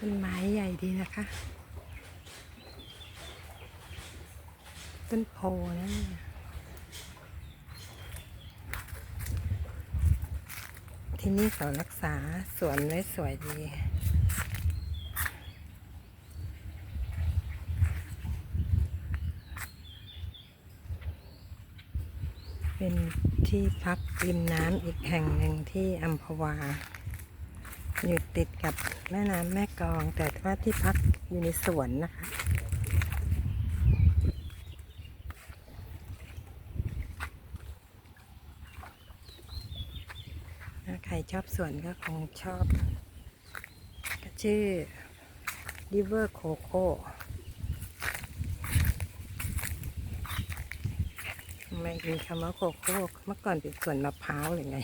ต้นไม้ใหญ่ดีนะคะ ต้นโพนั่นเนี่ที่นี่เขารักษาสวนไว้สวยดีเป็นที่พักริมน้ำอีกแห่งหนึ่งที่อัมพวา อยู่ติดกับแม่น้ำแม่กองแต่ว่าที่พักอยู่ในสวนนะคะถ้าใครชอบสวนก็คงชอบ ก็ชื่อ River Coco ทำไมมีคำว่าโคโค่เมื่อก่อนเป็นสวนมะพร้าวหรือไง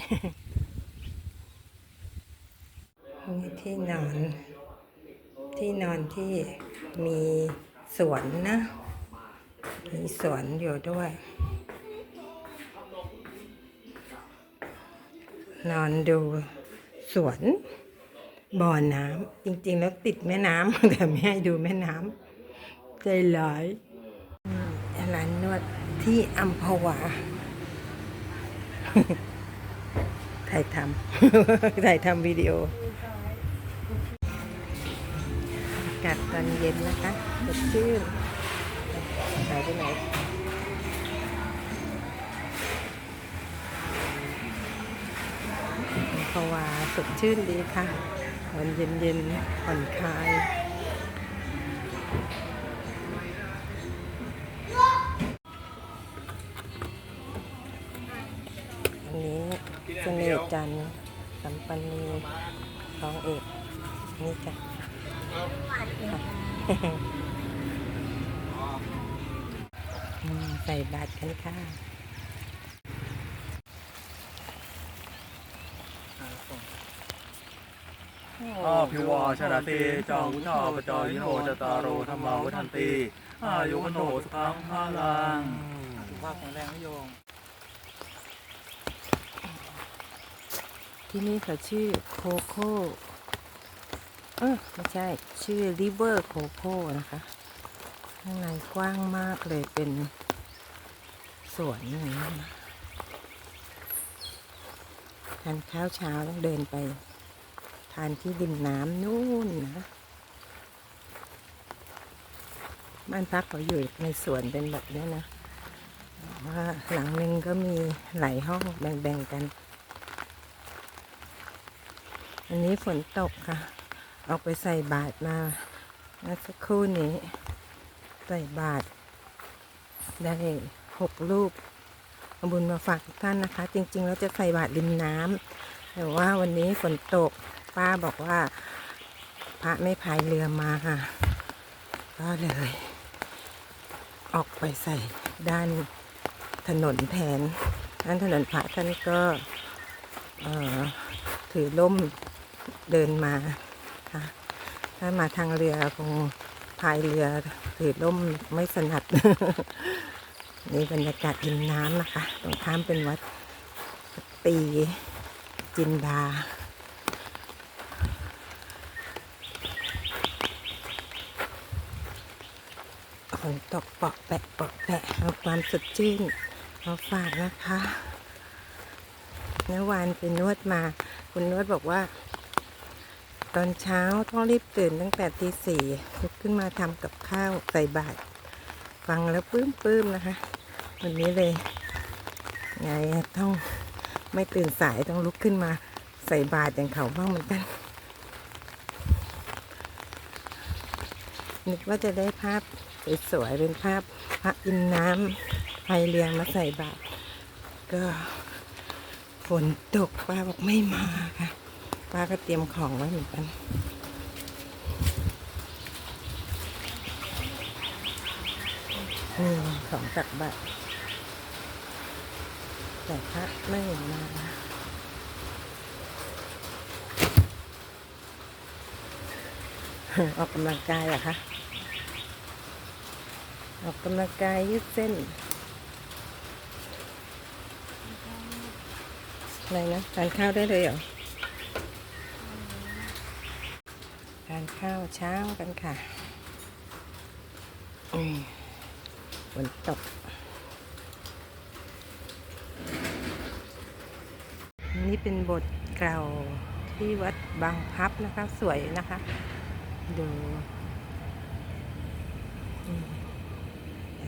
นี่ ที่นอน ที่นอนที่มีสวนนะ มีสวนอยู่ด้วย นอนดูสวนบ่อน้ำจริงๆ แล้วติดแม่น้ำแต่ไม่ให้ดูแม่น้ำใจร้ายอืมร้านนวดที่อัมพวาถ่ายทำถ่ายทำวิดีโอากาศตอนเย็นนะคะสดชื่นหายไปไหนเพราว่าสดชื่นดีค่ะ วันเย็นๆผ่อนคลายอันนี้เสน่ห์จันทร์สัมปันนีทองเอกนี่จ้ะ ใส่บาตรกันค่ะอาภิวาชนะเตจังวุฒาปจายโนจตารโรธรรมาวุฒันติอายุวโนสุขังพาลังสุขภาพแข็งแรงนะโยมที่นี่เขาชื่อโคโค่ เออไม่ใช่ ชื่อ River Coco นะคะ ข้างในกว้างมากเลยเป็นสวนอย่างนี้นะทานข้าวเช้าต้องเดินไป ทานที่ริมน้ำนู่นนะบ้านพักเขาอยู่ในสวนเป็นแบบนี้นะว่าหลังหนึ่งก็มีหลายห้องแบ่งๆกัน อันนี้ฝนตกค่ะ ออกไปใส่บาตรมาเมื่อสักครู่นี้ ใส่บาตรได้หกรูปเอาบุญมาฝากทุกท่านนะคะ จริง ๆ แล้วจะใส่บาตรริมน้ำแต่ว่าวันนี้ฝนตกป้าบอกว่า พระไม่พายเรือมาค่ะ ก็เลย ออกไปใส่ด้านถนนแทนด้านถนนพระท่านก็ถือล่มเดินมา คะถ้ามาทางเรือคงพายเรือถือล่มไม่สนัดนี่บรรยากาศริมน้ำนะคะ ตรงข้ามเป็นวัดปีจินดาฝนตกเปาะแปะเปาะแปะเอาความสดชื่นมาฝากนะคะเมื่อวานไปนวดมา คุณนวดบอกว่า ตอนเช้าต้องรีบตื่นตั้งแต่ตีสี่ลุกขึ้นมาทำกับข้าวใส่บาตรฟังแล้วปลื้มปื้มๆนะคะ วันนี้เลย ไงต้องไม่ตื่นสายต้องลุกขึ้นมาใส่บาตรอย่างเขาบ้างเหมือนกัน นึกว่าจะได้ภาพสวยๆเป็นภาพพระอินน้ำพายเรือมาใส่บาตรก็ฝนตกป้าบอกไม่มาค่ะ ป้าก็เตรียมของไว้เหมือนกันนี่ของตักบาตรแต่พระไม่มาออกกำลังกายเหรอคะ ออกกำลังกายยืดเส้นอะไรนะทานข้าวได้เลยเหรอ ทานข้าวเช้ากันค่ะฝนตก นี่เป็นบทเก่าที่วัดบางพับนะคะ สวยนะคะ ดู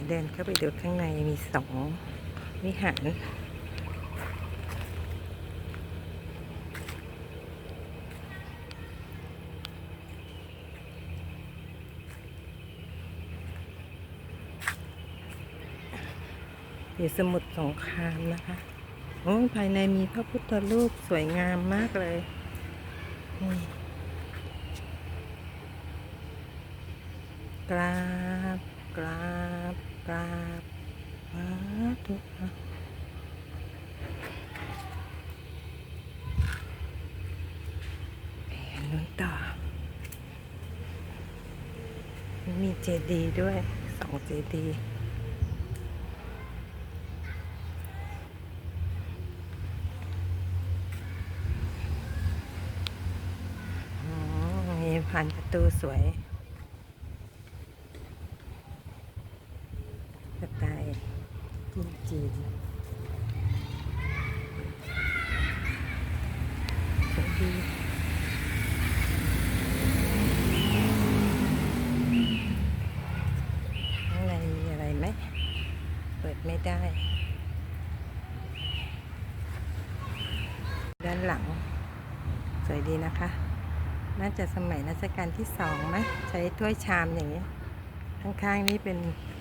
เดินเข้าไปดูข้างในมีสองวิหาร อยู่สมุทรสงครามนะคะโอ้ภายในมีพระพุทธรูปสวยงามมากเลยกราบกราบกราบสาธุค่ะไปอันนู้นต่อ มีเจดีย์ด้วยสองเจดีย์ อ๋อมี ผ่านประตูสวยสไตล์จีนจีนสวยดีข้างในมีอะไรไหม เปิดไม่ได้ ด้านหลัง สวยดีนะคะ น่าจะสมัยรัชกาลที่สองไหมใช้ถ้วยชามอย่างนี้ ข้างๆนี้เป็น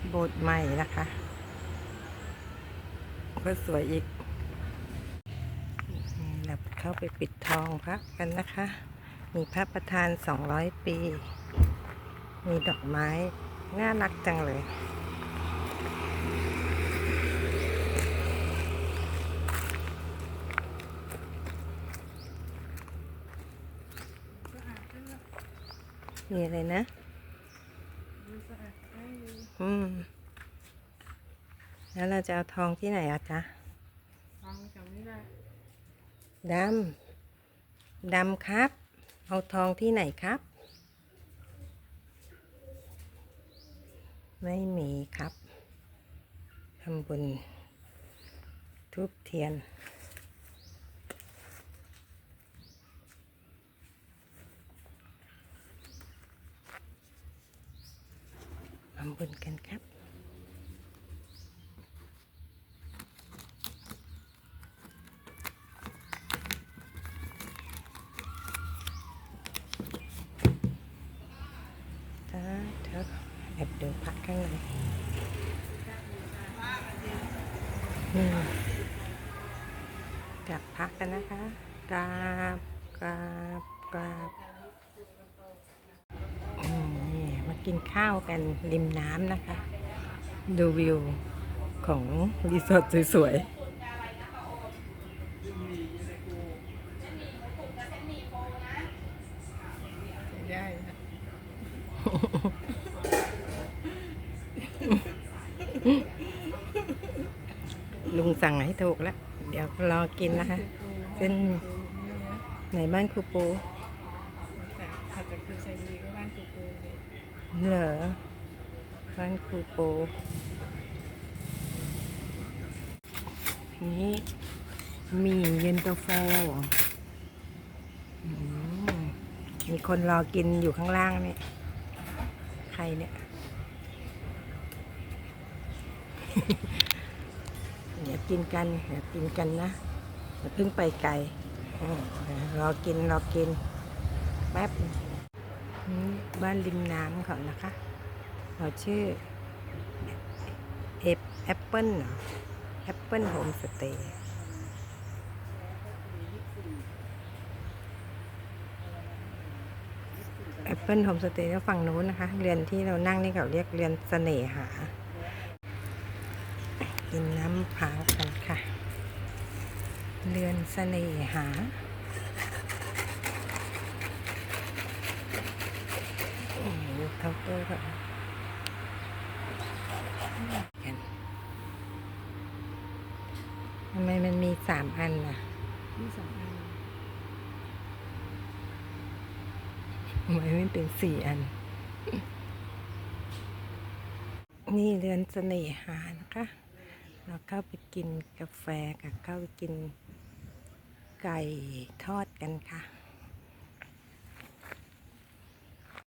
โบสถ์ใหม่นะคะก็สวยอีกเราเข้าไปปิดทองพระกันนะคะ มีพระประธาน 200 ปี มีดอกไม้ น่ารักจังเลย มีอะไรนะอืมแล้วเราจะเอาทองที่ไหนอะจ๊ะฟังจำไม่ได้ดำดำครับ เอาทองที่ไหนครับ ไม่มีครับทำบุญทุบเทียนำบุญกันครับสาธุแอบดูพระข้างในอืมกราบพระกันนะคะกราบกราบกราบอืมนี่มา กินข้าวกันริมน้ำนะคะ ดูวิวของรีสอร์ทสวยๆ ลุงสั่งให้ถูกแล้ว เดี๋ยวรอกินนะคะเส้นไหนบ้านครูปูแต่ถัดจากคือชัยบุรีก็ เหรอบ้านครูปูนี่มีเย็นตาโฟมมีคนรอกินอยู่ข้างล่างนี่ใครเนี่ย เดี๋ยวกินกัน เดี๋ยวกินกันนะอย่าเพิ่งไปไกลรอกิน รอกิน แป๊บ นี่บ้านริมน้ำเขานะคะเราชื่อเอฟแอปเปิลเหรอแอปเปิลโฮมสเตย์แอปเปิลโฮมสเตย์ฝั่งนู้นนะคะ เรือนที่เรานั่งนี่เขาเรียกเรือนเสน่หา กินน้ำพร้าวกันค่ะ เรือนเสน่หา อืม ดูเคาน์เตอร์ก่อนกันทำไมมันมีสามอันล่ะที่สองอันทำไมไม่เป็นสี่อัน นี่เรือนเสน่หานะคะ เราเข้าไปกินกาแฟกับเข้าไปกินไก่ทอดกันค่ะ